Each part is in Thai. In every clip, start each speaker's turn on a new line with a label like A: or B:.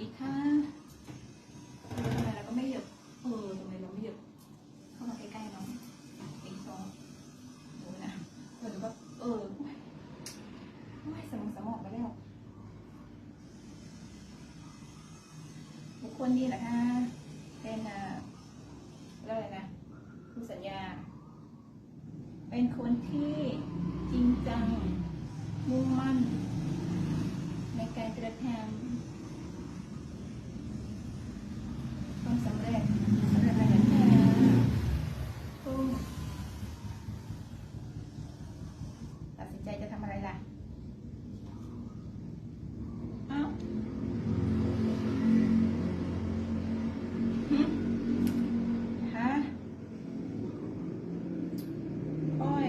A: ดีค่ะทำไมเราก็ไม่เหยียบเออทำไมเราไม่เหยียบเข้ามาใกล้ๆน้องอีกสองดูนะเออหรือว่าเออโอ้ยสมองสมองไปแล้วบุคคลนี้แหละค่ะเป็นอ่าเรียกอะไรนะผู้สัญญา เป็นคนที่จริงจังมุ่งมั่นในการกระทำความสำเร็จสำเร็จอะไรอย่างแท้ตุ้มตัดสินใจจะทำอะไรล่ะ เอ้าหึฮะโอ้ย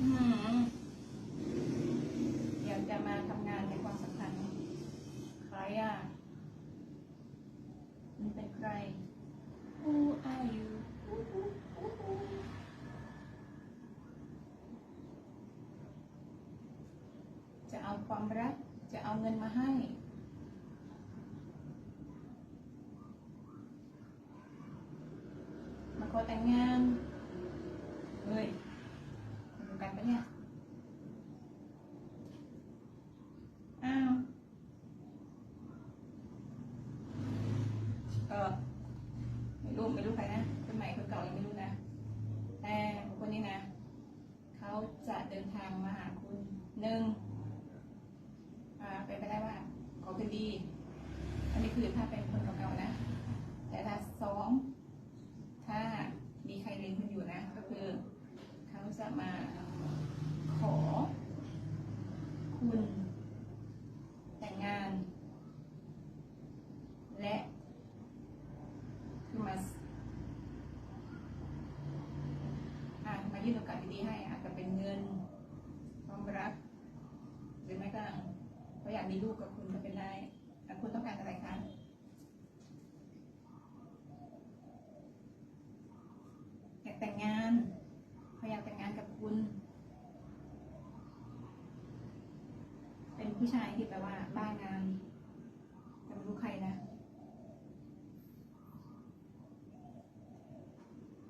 A: อืม อยากจะมาทำงานในความสัมพันธ์ใครอะมันเป็น ใคร Who are you จะเอาความรัก จะเอาเงินมาให้ มาขอแต่งงาน เฮ้ยมาดูกันปะเนี่ย อ้าวเออไม่รู้ไม่รู้ใคนะคนใหม่คนเก่ายังไม่รู้นะ แต่คนนี้นะ เขาจะเดินทางมาหาคุณหนึ่งอ่าเป็นไปได้ว่าขอคืนดีอันนี้คือถ้าเป็นคนเก่าๆนะ แต่ถ้าสองถ้ามีใครเรียนคุณอยู่นะ ก็คือเขาจะมาขอคุณ แต่งงาน และคือมาอ่า มายื่นโอกาสดีๆให้อาจจะเป็นเงินความรักหรือไม่ก็เขาอยากมีลูกกับคุณก็เป็นได้แต่คุณต้องการอะไรคะอยากแต่งงานเขาอยากแต่งงานกับคุณ เป็นผู้ชายที่แปลว่าบ้างานแต่ไม่รู้ใครนะ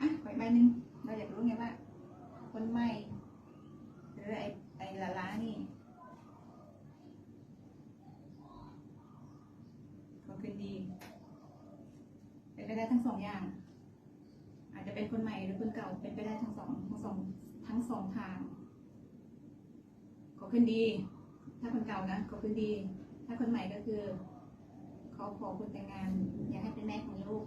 A: อะขออีกใบหนึ่งเราอยากรู้ไงว่า คนใหม่ หรือไอ้ไอ้ลาลานี่เขาคืน ดีเป็นไปได้ทั้งสองอย่าง อาจจะเป็นคนใหม่หรือคนเก่าเป็นไปได้ทั้งสองทั้งสองทั้งสองทางขอขึ้นดี ถ้าคนเก่านะขอคืนดี ถ้าคนใหม่ก็คือเขาขอคุณแต่งงาน อยากให้เป็นแม่ของลูก